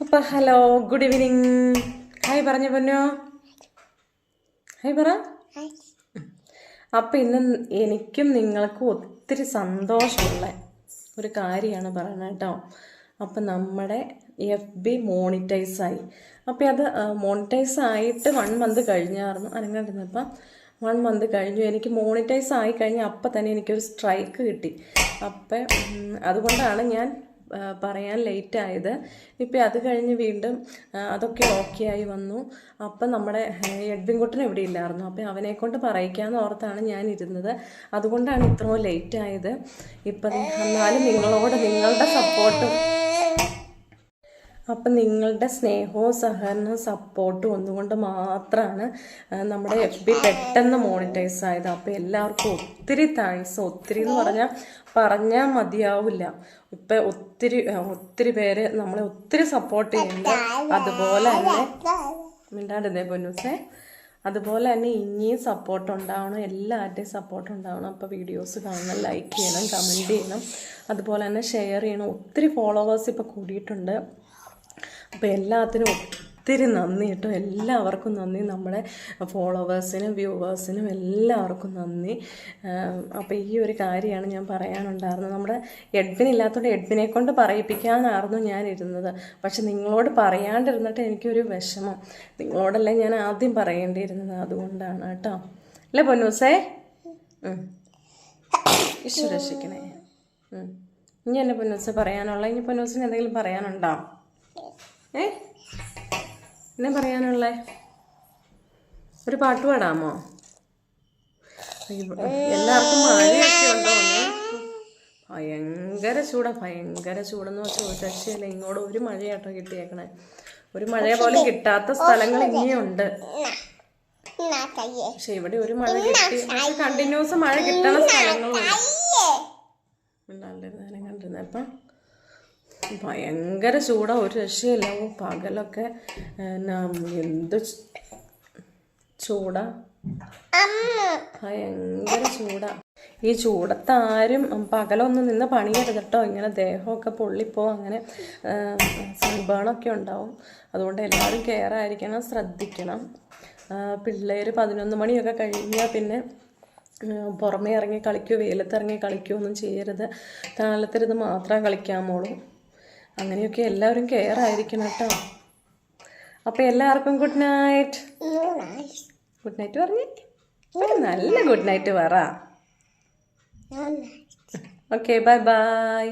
അപ്പൊ hello good evening hi പറഞ്ഞു പൊന്നോ. ഹായ് പറ. അപ്പൊ ഇന്ന് എനിക്കും നിങ്ങൾക്കും ഒത്തിരി സന്തോഷമുള്ള ഒരു കാര്യമാണ് പറയുന്നത് കേട്ടോ. അപ്പം നമ്മുടെ എഫ് ബി മോണിറ്റൈസായി അപ്പം അത് മോണിറ്റൈസ് ആയിട്ട് വൺ മന്ത് കഴിഞ്ഞായിരുന്നു. അനങ്ങാണ്ടിരുന്നപ്പം വൺ മന്ത് കഴിഞ്ഞു. എനിക്ക് മോണിറ്റൈസ് ആയി കഴിഞ്ഞ് അപ്പം തന്നെ എനിക്കൊരു സ്ട്രൈക്ക് കിട്ടി. അപ്പം അതുകൊണ്ടാണ് ഞാൻ പറയാൻ ലേറ്റ് ആയത് ഇപ്പം അത് കഴിഞ്ഞ് വീണ്ടും അതൊക്കെ ഓക്കെ ആയി വന്നു. അപ്പം നമ്മുടെ എഡ്വിൻകുട്ടൻ ഇവിടെ ഇല്ലായിരുന്നു. അപ്പം അവനെ കൊണ്ട് പറയിക്കാന്ന് ഓർത്താണ് ഞാൻ ഇരുന്നത്. അതുകൊണ്ടാണ് ഇത്രയും ലേറ്റ് ആയത്. ഇപ്പം എന്നാലും നിങ്ങളോട് നിങ്ങളുടെ സപ്പോർട്ടും അപ്പം നിങ്ങളുടെ സ്നേഹവും സഹകരണവും സപ്പോർട്ടും ഒന്നുകൊണ്ട് മാത്രമാണ് നമ്മുടെ എഫ് ബി പെട്ടെന്ന് മോണിറ്റൈസ് ആയത്. അപ്പം എല്ലാവർക്കും ഒത്തിരി താങ്ക്സ് ഒത്തിരി എന്ന് പറഞ്ഞാൽ പറഞ്ഞാൽ മതിയാവില്ല. ഇപ്പം ഒത്തിരി ഒത്തിരി പേര് നമ്മളെ ഒത്തിരി സപ്പോർട്ട് ചെയ്യുന്നുണ്ട്. അതുപോലെ തന്നെ മിണ്ടാണ്ടേ പൊന്നൂസേ. അതുപോലെ തന്നെ ഇനിയും സപ്പോർട്ട് ഉണ്ടാവണം. എല്ലാവരുടെയും സപ്പോർട്ട് ഉണ്ടാവണം. അപ്പോൾ വീഡിയോസ് കാണണം ലൈക്ക് ചെയ്യണം കമന്റ് ചെയ്യണം. അതുപോലെ തന്നെ ഷെയർ ചെയ്യണം. ഒത്തിരി ഫോളോവേഴ്സ് ഇപ്പോൾ കൂടിയിട്ടുണ്ട്. അപ്പോൾ എല്ലാത്തിനും ഒത്തിരി നന്ദി കേട്ടോ. എല്ലാവർക്കും നന്ദി. നമ്മുടെ ഫോളോവേഴ്സിനും വ്യൂവേഴ്സിനും എല്ലാവർക്കും നന്ദി. അപ്പോൾ ഈ ഒരു കാര്യമാണ് ഞാൻ പറയാനുണ്ടായിരുന്നത്. നമ്മുടെ എഡ്വിൻ ഇല്ലാത്തതുകൊണ്ട് എഡ്വിനെ കൊണ്ട് പറയിപ്പിക്കാനായിരുന്നു ഞാൻ ഇരുന്നത് പക്ഷെ നിങ്ങളോട് പറയാണ്ടിരുന്നിട്ട് എനിക്കൊരു വിഷമം. നിങ്ങളോടല്ലേ ഞാൻ ആദ്യം പറയേണ്ടിയിരുന്നത് അതുകൊണ്ടാണ് കേട്ടോ. അല്ലേ പൊന്നൂസേ? ഈശ്വരക്ഷിക്കണേ ഈശ്വര രക്ഷിക്കണേ. ഇനി എന്നെ പൊന്നൂസ് പറയാനുള്ള. ഇനി പൊന്നൂസിന് എന്തെങ്കിലും പറയാനുണ്ടോ? ഏ? എന്നെ പറയാനുള്ളേ? ഒരു പാട്ട് പാടാമോ? എല്ലാവർക്കും മഴയൊക്കെ ഉണ്ടോ ഒന്ന്? ഭയങ്കര ചൂടാ ഭയങ്കര ചൂടെന്ന് വെച്ചാൽ ഒരു രക്ഷയില്ല ഇങ്ങോട്ട് ഒരു മഴയാട്ടോ കിട്ടിയേക്കണേ. ഒരു മഴ പോലെ കിട്ടാത്ത സ്ഥലങ്ങൾ ഇനിയുണ്ട് പക്ഷെ ഇവിടെ ഒരു മഴ കിട്ടി കണ്ടിന്യൂസ് മഴ കിട്ടണ സ്ഥലങ്ങളുണ്ട്. ഉണ്ടാണ്ടിരുന്നേനെ കണ്ടിരുന്നേ അപ്പം ഭയങ്കര ചൂടാ ഒരു രക്ഷയില്ല പകലൊക്കെ എന്ത് ചൂടാ. ഭയങ്കര ചൂടാ. ഈ ചൂടത്താരും പകലൊന്നും നിന്ന് പണിയരുത് കേട്ടോ ഇങ്ങനെ ദേഹമൊക്കെ പൊള്ളിപ്പോവും അങ്ങനെ സൺബേണൊക്കെ ഉണ്ടാവും. അതുകൊണ്ട് എല്ലാവരും കെയർ ആയിരിക്കണം ശ്രദ്ധിക്കണം പിള്ളേർ പതിനൊന്ന് മണിയൊക്കെ കഴിഞ്ഞാൽ പിന്നെ പുറമേ ഇറങ്ങി കളിക്കൂ വെയിലത്തിറങ്ങി കളിക്കുകയോ ഒന്നും ചെയ്യരുത്. താളത്തിരുന്ന് മാത്രമേ കളിക്കാമോളൂ അങ്ങനെയൊക്കെ എല്ലാവരും കെയർ ആയിരിക്കണം കേട്ടോ. അപ്പോൾ എല്ലാവർക്കും ഗുഡ് നൈറ്റ് ഗുഡ് നൈറ്റ് പറഞ്ഞേ? ഒരു നല്ല ഗുഡ് നൈറ്റ് പറ. Okay bye bye.